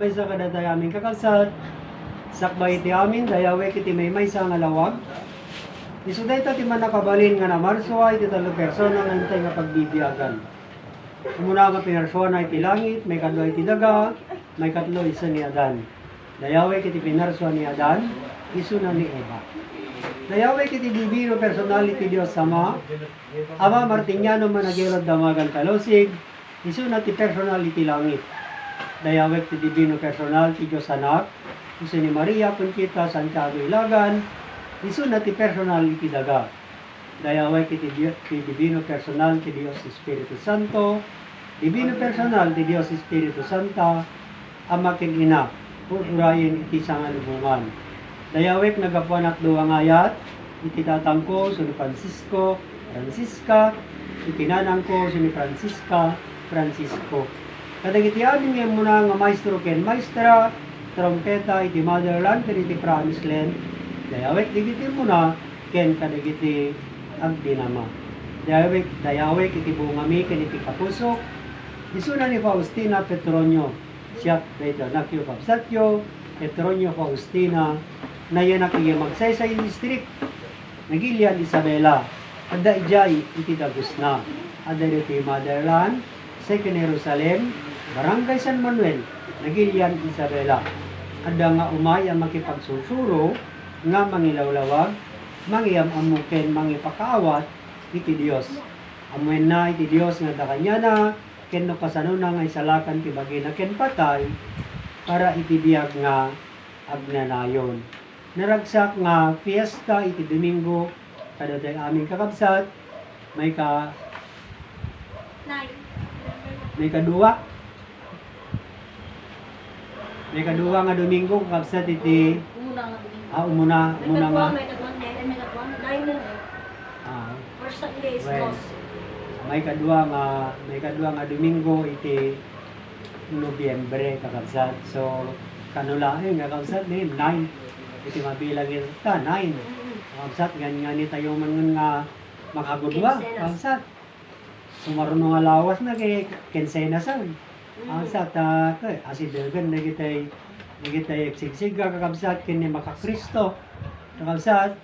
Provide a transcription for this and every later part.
May sa kada aming kakabsat. Sakbay ti amin, dayawe kiti may may sa nga lawag. Isuday ta ti man nakabalin nga na marso ay ti talo persona nga intay nga pagbibiyagan. Umuna nga pinersona ay ti langit, may kadwa ay ti daga, may katlo isa ni Adan. Dayawe kiti pinersona ni Adan, isu na ni Eva. Dayawe kiti divino personality Dios Sama, Ama Martiniano managirod damagan kalosig, isu na ti personality langit. Dayawek ti divino personal ti Diyos anak, isu ni Maria Conchita Santiago Ilagan, isu na ti personal ti daga. Dayawek ti, ti divino personal ti Dios Espiritu Santo, divino personal ti Dios Espiritu Santa, ama ken ina, pupurayin iti sangalubungan. Dayawek nagapuanak duwa nga ayat, iti tatang ko, suni Francisco, Francisca, iti nanang ko, suni Francisca, Francisco. Kadagiti amin ngayon muna nga maestro ken maestra, trompeta iti motherland, ken iti promised land. Dayawek digiti muna, ken kadagiti agdinama. Dayawek, dayawek iti bungami, ken iti kapusok. Isuna ni Faustina Petronio, siya dayto nakyo kapsatyo, Petronio Faustina, na yan nakiya magsaysay district, Nagilian Isabela, Ada Ijay, iti Dagos na, Ada iti Motherland, Second Jerusalem, Barangay San Manuel, Nagilian Isabela. Ada nga umay ang makipagsusuro, nga mangilawlawag, mangiyam amuken, mangipakaawat, iti Dios. Amuin na iti Dios nga dakanya na, ken no kasano na nga isalakan ti bagina ken patay, para iti biyag nga agnanayon. Naragsak nga fiesta iti Domingo kada tayo aming kakabsat may ka Nine. may kadua may kadua nga Domingo kakabsat iti Umuna nga din. ah umuna umuna nga. may katwa, may may katwa. Nine mo. ah, First Sunday is Well, may kadua nga may kadua nga Domingo iti Nobyembre kakabsat so kanula eh nga kakabsat ni 9 iti mabilang yun ta 9 Mm. kakabsat ganyan ni tayo man nga makagudwa kakabsat sumaruno nga lawas na kay kensenas Sa ta kay asidagan na kitay na kitay sigsiga kakabsat kini makakristo. Kakabsat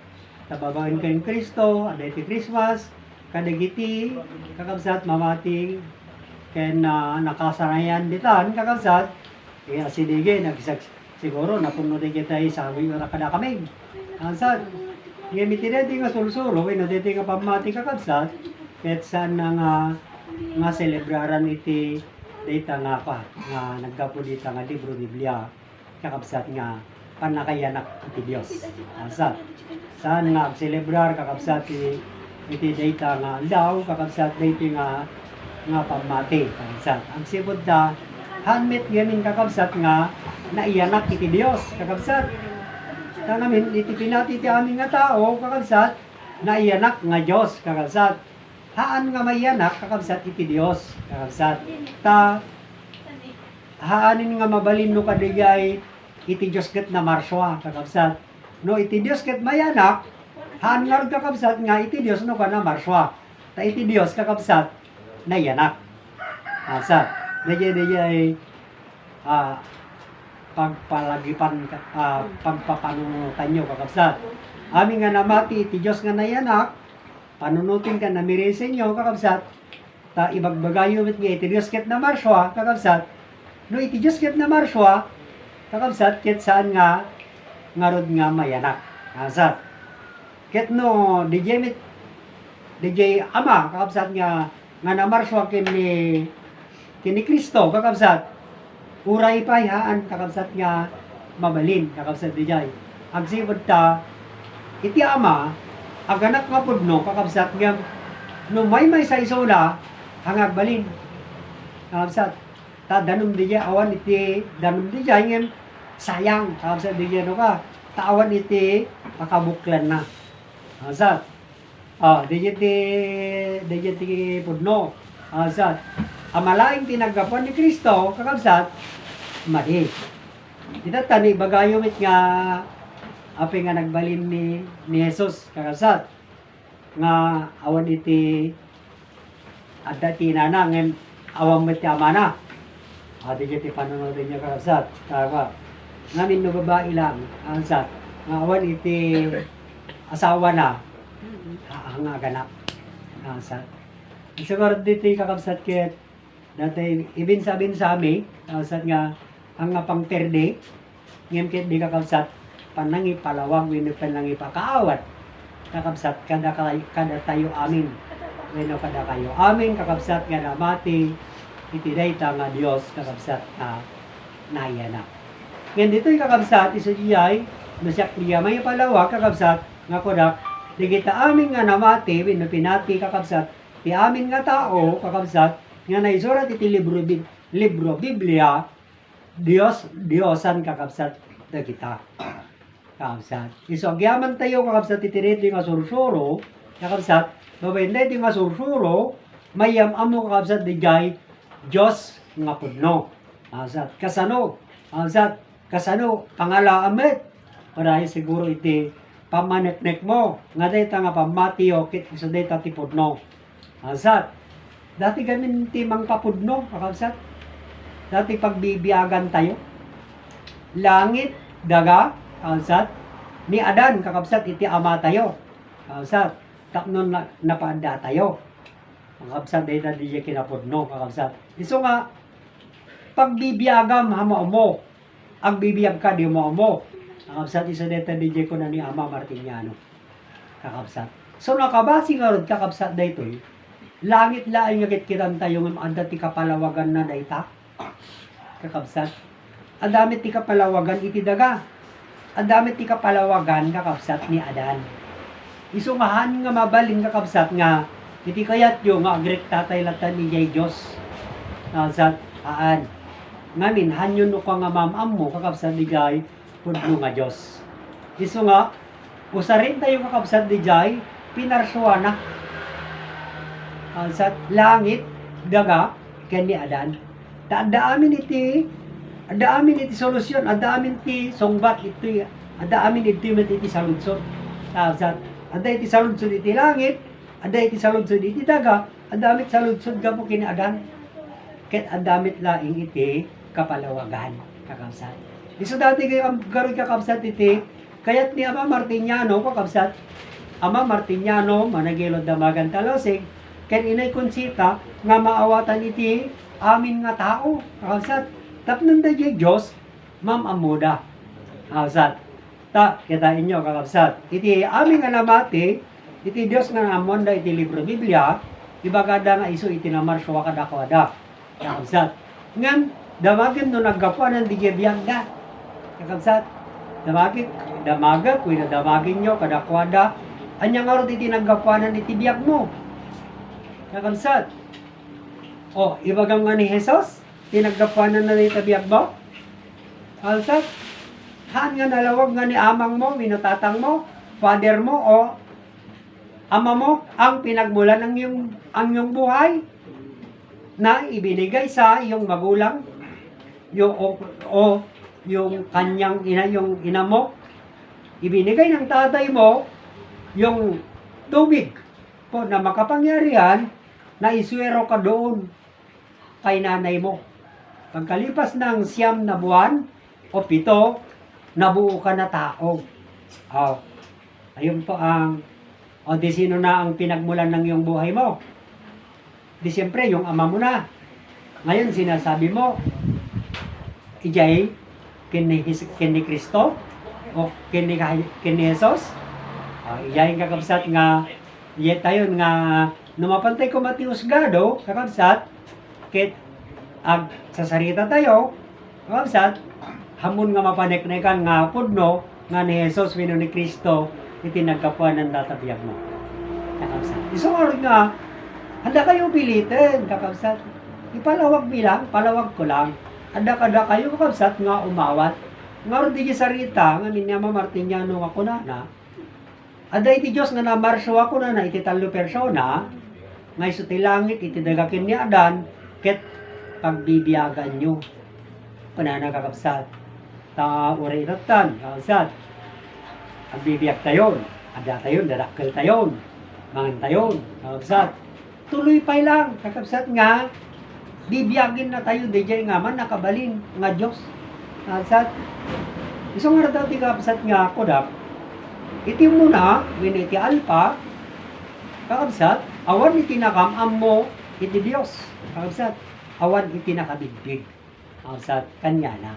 tababain kay Kristo ada iti Christmas kadagiti kakabsat mamati ken na nakasanayan ditan kakabsat eh asidige nagsag siguro napuno di kitay sabi nga kada kami kakabsat ngayon mitinedi nga sulsulo ino diti nga pamati kakabsat ket saan nga nga celebraran iti data nga pa nga naggapo dita nga libro Biblia kakabsat nga panakayanak iti Dios. Asat. Saan nga celebrar kakabsat iti iti data nga daw kakabsat dito nga nga pamati kakabsat. Ang sibod da hanmet gamin kakabsat nga naiyanak iti Dios kakabsat. Tanamin iti pinati ti amin nga tao kakabsat naiyanak nga Dios kakabsat. Haan nga mayanak kakabsat iti Dios kakabsat. Ta haanin nga mabalin no kadigay iti Dios ket na marswa kakabsat. No iti Dios ket mayanak haan nga kakabsat nga iti Dios no kana marswa. Ta iti Dios kakabsat na yanak. Asa. Daya daya ay ah pagpalagipan ah, pagpapanunutan nyo kakabsat. Amin nga namati iti Dios nga nayanak panunutin ka na miresen nyo kakabsat. Ta ibagbagayo mit nga iti ket na marswa kakabsat. No iti ket na marswa kakabsat ket saan nga? Ngarod nga mayanak kakabsat. Ket no DJ mit DJ ama kakabsat nga nga namarswa kini kini Kristo kakabsat. Uray pay haan kakabsat nga mabalin kakabsat DJ agsibod ta iti ama aganak nga pudno kakabsat nga no may may sa isola hangag balin. Kakabsat. Ta danom di dya awan iti danom di dya ngem sayang. Kakabsat di dya no ka taawan iti makabuklan na. Kakabsat. Ah di dya ti di dya ti pudno. Kakabsat. Amalaing tinagapan ni Kristo kakabsat mali kita tani bagayomit nga api nga nagbalin ni ni Jesus kakasat nga awan iti adda ti nana ngem awam met ti amana Adi kiti panonood niya kakabsat. Tawa. Ngamin no babae lang. Kakabsat. Nga awan iti asawa na. Ah, nga ganap. Kakabsat. Siguro dito kakabsat kit. Dati ibin sabin sa amin. Kakabsat nga ang nga pang perde. Ngayon kit di kakabsat. Panangi palawang wino panangi pakaawat. Kakabsat kada, kada tayo amin. Wino kada kayo amin kakabsat nga namati iti dayta nga Dios kakabsat na naya na. Ngayon dito yung kakabsat iso iyay nasyak niya may palawa kakabsat nga kodak di kita amin nga namati wino pinati kakabsat ti amin nga tao kakabsat nga naisurat iti libro libro Biblia Dios Diosan kakabsat da kita. Kakabsat. Iso agyaman tayo kakabsat iti rito nga sursuro kakabsat Babenda iti nga sursuro mayam amo kakabsat di jay Diyos nga pudno. Kakabsat kasano? Kakabsat kasano? Pangala amet. Para siguro iti pamaneknek mo. Nga dayta nga pamati o kit isa dayta ti pudno. Kakabsat dati gamin ti mang papudno kakabsat dati pagbibiyagan tayo. Langit daga kakabsat ni Adan kakabsat iti ama tayo. Kakabsat tapnon na napaanda tayo. Kakabsat dahil na di kinapudno kakabsat. Iso nga pagbibiyagam hamo mo. Ang bibiyag ka di mo mo. Kakabsat isa dito di ko na ni ama Martiniano. Kakabsat. So nakabasi nga rod kakabsat dito eh langit laing nga kitan tayo nga anda ti kapalawagan na dayta kakabsat. Ang dami ti kapalawagan iti daga ang dami ti kapalawagan kakabsat ni Adan. Isungahan nga mabaling kakabsat nga iti kayat yo nga agrek tatay latan ni Jay Diyos. Kakabsat aan ngamin hanyon no nga mamam mo kakabsat ni Jay pudno nga Diyos. Iso nga usarin tayo kakabsat ni Jay pinarsuana kakabsat langit daga ken ni Adan. Da amin iti ada amin iti solusyon ada amin ti songbat iti ada amin iti met iti saludsod kakabsat ada iti saludsod iti langit ada iti saludsod iti daga ada amit saludsod gapo kini Adan ket adamit laing iti kapalawagan kakabsat. Iso dati kay garoy kakabsat iti kayat ni Ama Martiniano kakabsat. Ama Martiniano managilod damagan talosig ken inay konsita nga maawatan iti amin nga tao kakabsat tapnon da jay Diyos ma'am amuda. Kakabsat ta kita inyo kakabsat iti amin nga namati iti Dios nga amon da iti libro Biblia ibagada nga iso iti namarso kada kwada kakabsat ngam damagin no naggapuan ng digibiyang da kakabsat damagin damaga kuy na damagin nyo kada kwada anya nga ro iti naggapuanan iti biyag mo. Kakabsat o ibagang nga ni Jesus tinaggapuanan na iti biyag mo kakabsat haan nga nalawag nga ni amang mo winatatang mo father mo o ama mo ang pinagmulan ng iyong ang iyong buhay na ibinigay sa iyong magulang yung o, o yung kanyang ina yung ina mo? Ibinigay ng tatay mo yung tubig po na makapangyarihan na iswero ka doon kay nanay mo pagkalipas ng siyam na buwan o pito nabuo ka na tao. Oh, ayun po ang o di sino na ang pinagmulan ng iyong buhay mo? Di siyempre yung ama mo na. Ngayon sinasabi mo ijay kini kini Kristo o kini kini Jesus. Uh, ijay kakabsat nga iya tayo nga numapantay ko Matius Gado kakabsat kit ag sa sarita tayo kakabsat hamon nga mapaneknekan nga pudno nga ni Jesus wino ni Kristo iti nagkapuan ng tatabiyag mo. Kakabsat. Iso nga handa kayo pilitin kakabsat. Ipalawag bilang palawag ko lang. Handa kada kayo kakabsat nga umawat. Nga ro di sarita nga minyama Martiniano nga kunana ada iti Dios nga namarso ako na na iti talo persona nga iso ti iti dagakin ni Adan. Ket pagbibiyagan nyo kunana kakabsat ta uri ratan kakabsat ang bibiyag tayon ada tayon darakkel tayon mangan tayon kakabsat tuloy pa lang kakabsat nga bibiyagin na tayo jay nga man nakabalin nga Dios. Alsat. Iso nga daw ti kapsat nga kodap. Iti muna win iti alpa kakabsat awan iti nakam ammo iti Dios. Kakabsat awan iti nakabigbig. Kakabsat kanya na.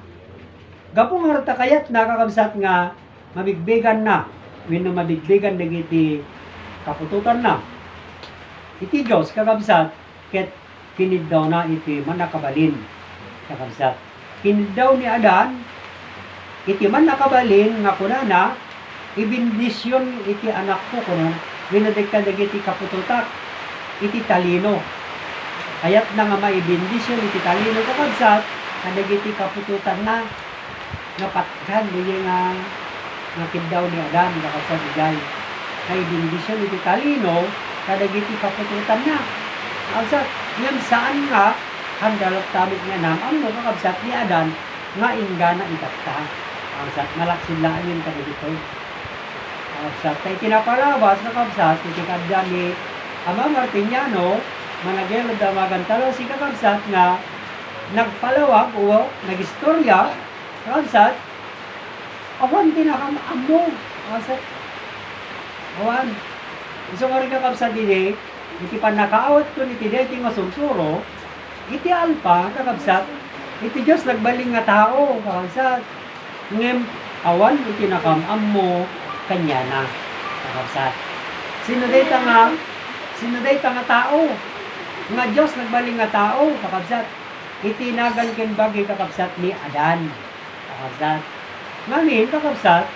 Gapo nga rata kayat nakakabsat nga mabigbigan na. Win no mabigbigan dagiti kapututan na. Iti Dios kakabsat ket kinid daw na iti man nakabalin. Kakabsat. Kinid daw ni Adan iti man nakabalin nga kuna na ibindisyon iti anak ko kuno winadagka dagiti kapututak iti talino. Kayat na nga maibindisyon iti talino kakabsat kadagiti kapututan na napatkan dili nga kindaw ni Adan kakabsat igay. Kay bindisyon iti talino kadagiti kapututan na. Kakabsat yan saan nga handalot tamit nga nam ang kakabsat ni Adan nga ingana itatta. Kakabsat malaksinlaan yun kadagito. Kakabsat tay kinapalabas na kakabsat iti kadya ni Ama Martiniano managelo damagan talo si kakabsat nga nagpalawag o nagistorya kakabsat awan tinakamaamo kakabsat awan. Iso nga rin kakabsat din iti panakaawat ko ni Tideti nga sunsuro iti alpa kakabsat iti Diyos nagbaling nga tao kakabsat ngem awan iti nakamamo kanya na kakabsat sino dayta nga sino dayta nga tao nga Diyos nagbaling nga tao kakabsat itinagan ken bagay kakabsat ni Adan. Kakabsat ngamin kakabsat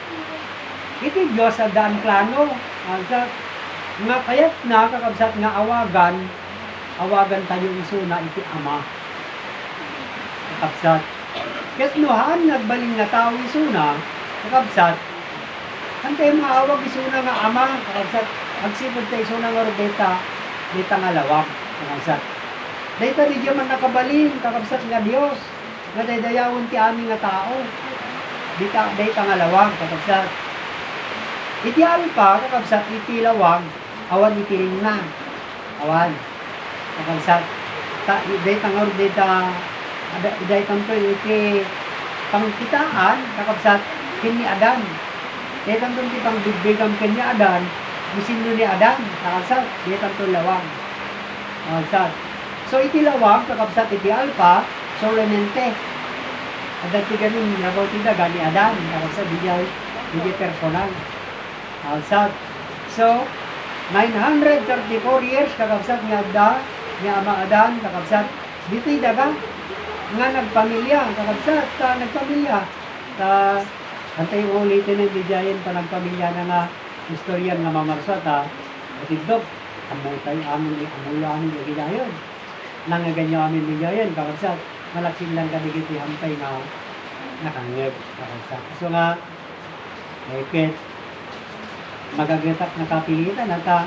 iti Diyos adaan plano kakabsat nga kayat na kakabsat nga awagan. Awagan tayo isuna iti ama. Kakabsat ket nuhaan nagbaling nga tao isuna kakabsat Antay maawag isuna nga ama. Kakabsat agsipod tayo isuna nga data data nga lawak kakabsat data di man nakabalin kakabsat nga Dios nga daydayawon ti amin nga tao. Dita data nga lawag kakabsat. Iti alpa kakabsat iti lawag awan iti ringna awan kakabsat. Ta data nga data ada iday tanto iti pangkitaan kakabsat kini Adan dahil tanto ti pangbigbigam kini Adan bisin ni Adan kakabsat dahil tanto lawag kakabsat so iti lawag kakabsat iti alpa solamente ada ti ganin nabaw ti daga ni Adan kakabsat di di personal. Kakabsat so 934 years kakabsat nga da ni Ama Adan kakabsat. Dito daga nga nagpamilya kakabsat ta nagpamilya. Ta antay ulitin ng bijayan pa nagpamilya na nga istoryan nga mamarsat ha atidok amutay amin ni amula amin ni gidayon nang nga ganyo amin bijayan kakabsat malaksin lang kadigiti hampay nga nakangeb kakabsat so nga Eket, magagatak na kapilitan at uh,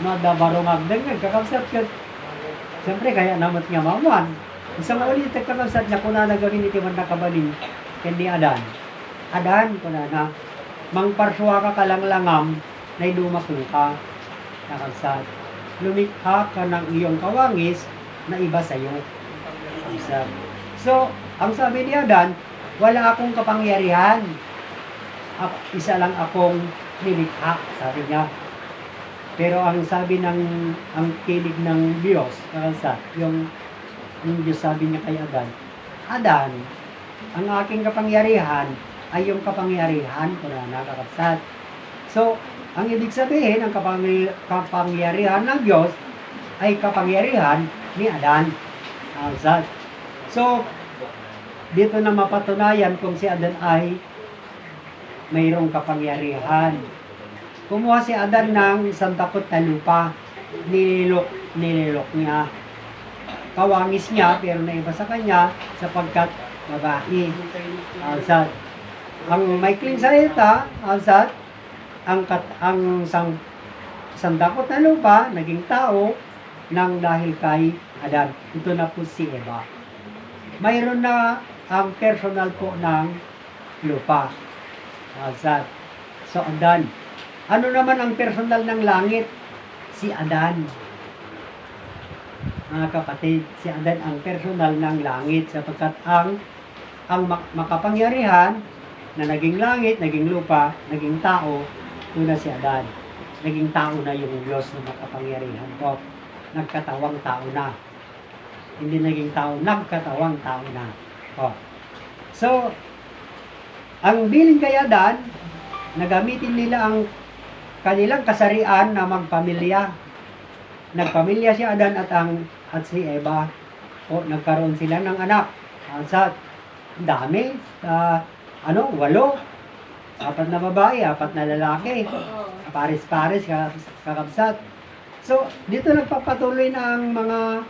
madabaro magdagdag kakabsat kat siyempre kaya namot nga mamuan. Isang ulit kakabsat niya kuna na gawin iti man nakabalin kendi adan. Adan kuna na. Mangparswa ka kalanglangam na ilumaklo ka kakabsat lumikha ka ng iyong kawangis na iba sa'yo kakabsat so ang sabi ni adan wala akong kapangyarihan ako, isa lang akong nilikha, sabi niya. Pero ang sabi ng, ang kilig ng Diyos, sa yung, yung Diyos sabi niya kay Adan, Adan, ang aking kapangyarihan ay yung kapangyarihan ko na nakakapsat. So, ang ibig sabihin, ang kapang, kapangyarihan ng Diyos ay kapangyarihan ni Adan. Nakakapsat. So, dito na mapatunayan kung si Adan ay mayroong kapangyarihan. Kumuha si Adan ng isang takot na lupa. Nililok, nililok niya. Kawangis niya, pero naiba sa kanya sapagkat babae. Alsat. Ang maikling salita, alsat, ang, kat, ang sang, sandakot na lupa, naging tao, nang dahil kay Adan. Ito na po si Eva. Mayroon na ang personal po ng lupa. Alsat. So, Adan. Ano naman ang personal ng langit? Si Adan. mga kapatid, si Adan ang personal ng langit sapagkat ang ang mak- makapangyarihan na naging langit, naging lupa, naging tao, una si Adan. Naging tao na yung Diyos na makapangyarihan po. Nagkatawang tao na. Hindi naging tao, nagkatawang tao na. Po. So, ang bilin kay Adan, nagamitin nila ang kanilang kasarian na magpamilya. Nagpamilya si Adan at ang at si Eva. O nagkaroon sila ng anak. Ang sa dami, sa ano, walo. Apat na babae, apat na lalaki. Pares-pares, kakabs- kakabsat. So, dito nagpapatuloy na ang mga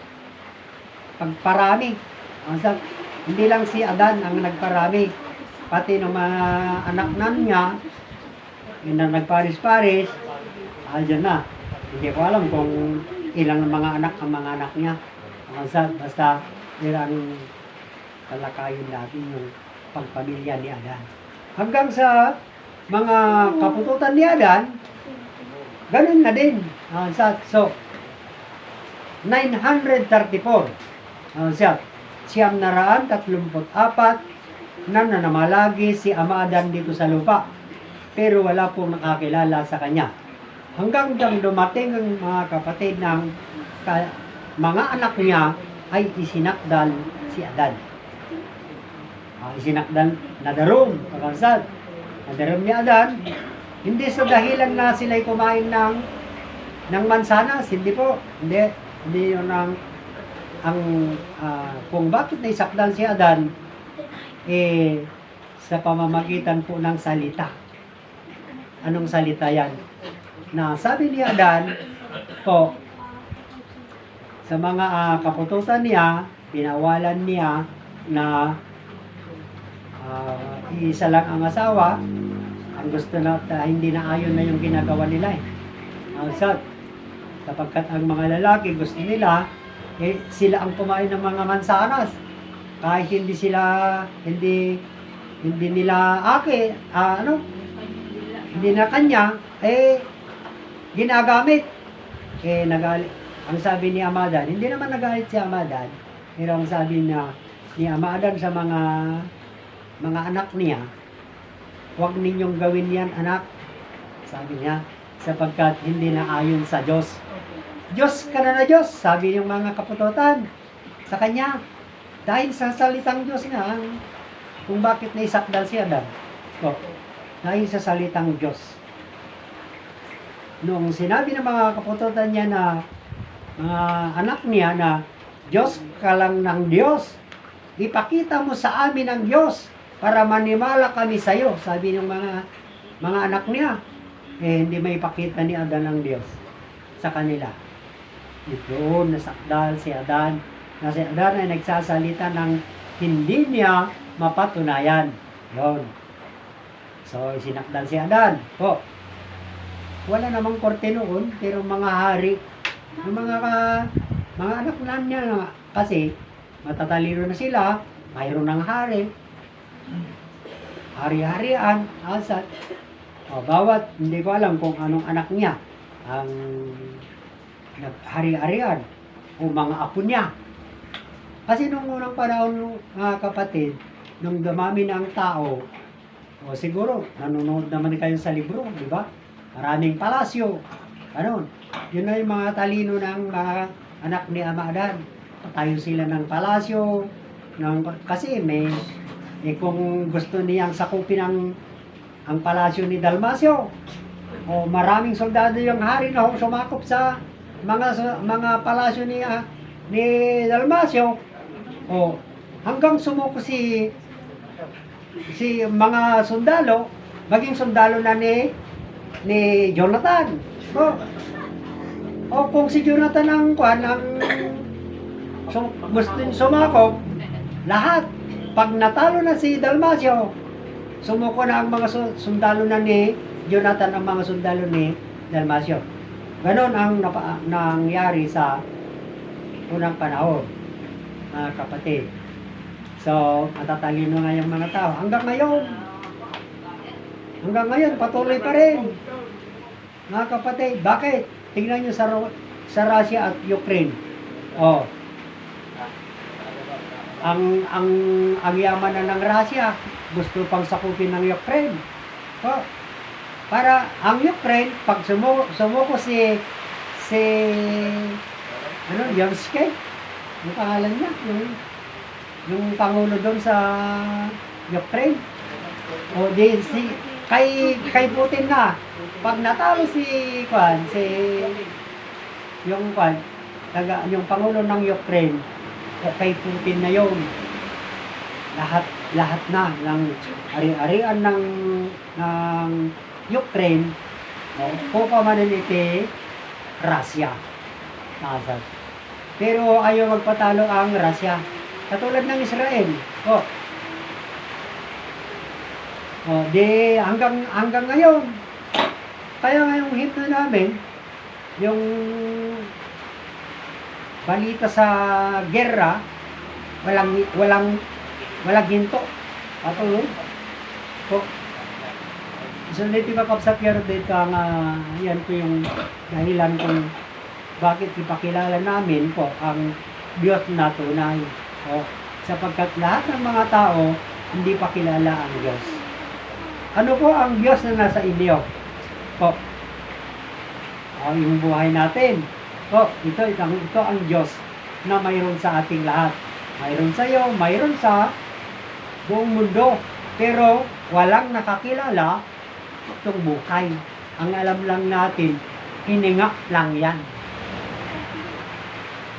pagparami. Ang sa, hindi lang si Adan ang nagparami. Pati ng mga anak nan niya, yun na nagpares-pares, andyan na. Hindi ko alam kung ilang mga anak ang mga anak niya. Sa, basta ilang talakayin natin yung pagpamilya ni Adan. Hanggang sa mga kapututan ni Adan, ganun na din. Ang sa, so, 934. Ang sa, siyam na raan, tatlumpot apat, na nanamalagi si Ama Adan dito sa lupa. Pero wala pong nakakilala sa kanya. Hanggang dang dumating ang mga kapatid ng ka- mga anak niya ay isinakdal si Adan. Isinakdal na darom, pagkansad. Nadarom ni Adan, hindi sa dahilan na sila'y kumain ng ng mansanas, hindi po. Hindi, hindi yun ang ang ah, kung bakit naisakdal si Adan eh sa pamamagitan po ng salita. Anong salita yan? Na sabi ni Adan po sa mga ah, kapututan niya, pinawalan niya na ah, isa lang ang asawa, ang gusto na ta- hindi na ayon na yung ginagawa nila eh. Ang sat, sapagkat ang mga lalaki gusto nila, eh, sila ang kumain ng mga mansanas. Kahit hindi sila, hindi, hindi nila ake, ah, ano, hindi na kanya, eh, ginagamit. Eh, nagalit. Ang sabi ni Amadan, hindi naman nagalit si Amadan, pero ang sabi niya, ni Amadan sa mga mga anak niya, huwag ninyong gawin yan, anak. Sabi niya, sapagkat hindi na ayon sa Diyos. Diyos ka na na Diyos, sabi ng mga kapututan sa kanya. Dahil sa salitang Diyos nga, kung bakit naisakdal si Adan. So, dahil sa salitang Diyos. Nung sinabi ng mga kapututan niya na mga anak niya na Diyos ka lang ng Diyos, ipakita mo sa amin ang Diyos para manimala kami sa iyo, sabi ng mga mga anak niya. Eh, hindi may ipakita ni Adan ang Diyos sa kanila. Ito, nasakdal si Adan. Na si Adan ay nagsasalita ng hindi niya mapatunayan. Yon. So, sinakdal si Adan. Po. Wala namang korte noon, pero mga hari, yung mga ka- mga anak na niya kasi matatalino na sila, mayroon ng hari, hari-harian, asat. O, bawat, hindi ko alam kung anong anak niya ang naghari-harian o mga apo niya. Kasi nung unang panahon, mga kapatid, nung dumami na ang tao, o siguro, nanonood naman kayo sa libro, di ba? Maraming palasyo. Ano? Yun na yung mga talino ng mga anak ni Ama Adan. Patayo sila ng palasyo. Ng, kasi may, eh, kung gusto niyang sakupin ang ang palasyo ni Dalmasio, o maraming soldado yung hari na sumakop sa mga mga palasyo ni ah, ni Dalmasio. O hanggang sumuko si si mga sundalo, maging sundalo na ni ni Jonathan. O, o kung si Jonathan ang kwan ang sum, gusto sumakop, lahat pag natalo na si Dalmasio, sumuko na ang mga su- sundalo na ni Jonathan ang mga sundalo ni Dalmasio. Ganon ang napa, nangyari sa unang panahon, mga kapatid. So, matatalino nga yung mga tao. Hanggang ngayon, hanggang ngayon, patuloy pa rin. Mga kapatid, bakit? Tingnan nyo sa, sa Russia at Ukraine. Oh, ang ang ang yaman na ng Russia gusto pang sakupin ng Ukraine. Oh, para ang Ukraine pag sumu sumuko si si ano Yovsky yung pangalan niya yung yung pangulo doon sa Ukraine o di si kay kay Putin na pag natalo si Kwan si yung Kwan taga yung pangulo ng Ukraine kay Putin na yon lahat lahat na ng ari-arian ng ng Ukraine no? Pupamanin iti Russia. Nasad. pero ayaw magpatalo ang Russia. Katulad ng Israel. Oh. Oh di hanggang hanggang ngayon. Kaya ngayong himno namin yung balita sa gera walang walang walang ginto. Patuloy po. So dito ka kapsa pero dito nga yan po yung dahilan kung bakit ipakilala namin po ang Diyos na tunay. O sapagkat lahat ng mga tao hindi pa kilala ang Diyos. Ano po ang Diyos na nasa inyo? Po. Ang yung buhay natin ito, ito, ang- ito ang Diyos na mayroon sa ating lahat. Mayroon sa iyo, mayroon sa buong mundo. Pero walang nakakilala itong buhay. Ang alam lang natin hininga lang yan.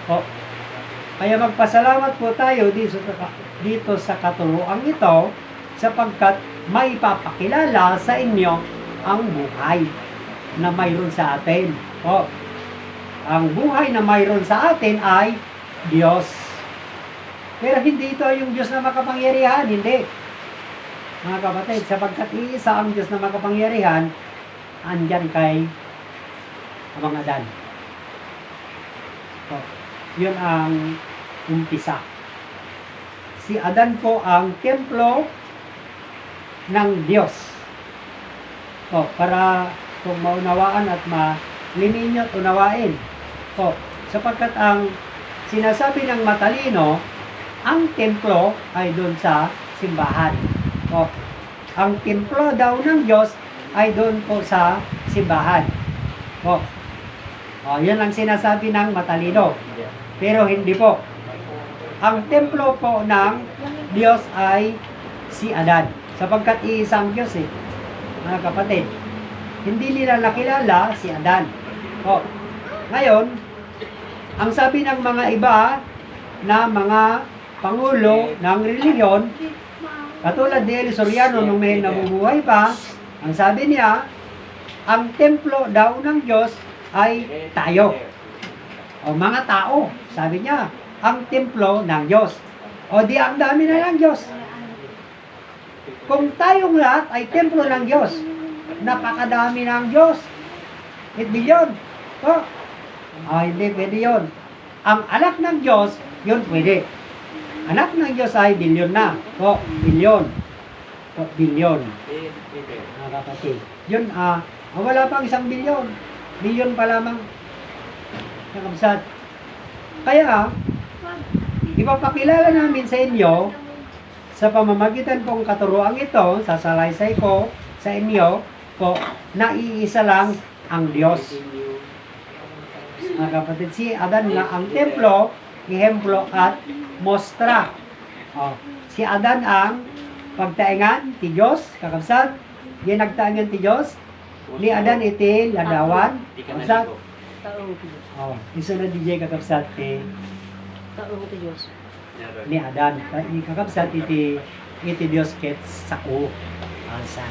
Po kaya magpasalamat po tayo dito dito sa katuruan ito sapagkat may papakilala sa inyo ang buhay na mayroon sa atin. O, ang buhay na mayroon sa atin ay Diyos. Pero hindi ito yung Diyos na makapangyarihan, hindi. Mga kapatid, sapagkat iisa ang Diyos na makapangyarihan, andyan kay Amang Adan. O, yun ang umpisa. Si Adan po ang templo ng Diyos. O, para kung maunawaan at malinin at unawain. O, sapagkat ang sinasabi ng matalino, ang templo ay doon sa simbahan. O, ang templo daw ng Diyos ay doon po sa simbahan. O, o yan ang sinasabi ng matalino. Pero hindi po. Ang templo po ng Diyos ay si Adan. Sapagkat iisang Diyos eh. Mga kapatid. Hindi nila nakilala si Adan. O, ngayon, ang sabi ng mga iba na mga pangulo ng reliyon, katulad ni El Soriano nung may nabubuhay pa, ang sabi niya, ang templo daw ng Diyos ay tayo. O mga tao, sabi niya, ang templo ng Diyos. O di ang dami na ng Diyos. Kung tayong lahat ay templo ng Diyos, napakadami ng Diyos. 8 billion. O, ah, hindi pwede yun. Ang anak ng Diyos, yun pwede. Anak ng Diyos ay bilyon na. O, bilyon. O, bilyon. Mga kapatid. Yun, ah, ah, wala pang isang bilyon. Bilyon pa lamang. Nakabsat. Kaya, ipapakilala namin sa inyo sa pamamagitan pong katuruan ito, sasalaysay ko sa inyo po na iisa lang ang Diyos. Mga kapatid, si Adan nga ang templo, ihemplo at mostra. O, si Adan ang pagtaingan ti Diyos, kakabsat, yan nagtaingan ti Diyos, ni Adan iti ladawan, kakabsat, Taong ti Diyos. oh, isa na DJ kakabsat ti Taong ti Diyos. ni Adan, Ka- kakabsat iti iti Diyos ket sa ko. Asa.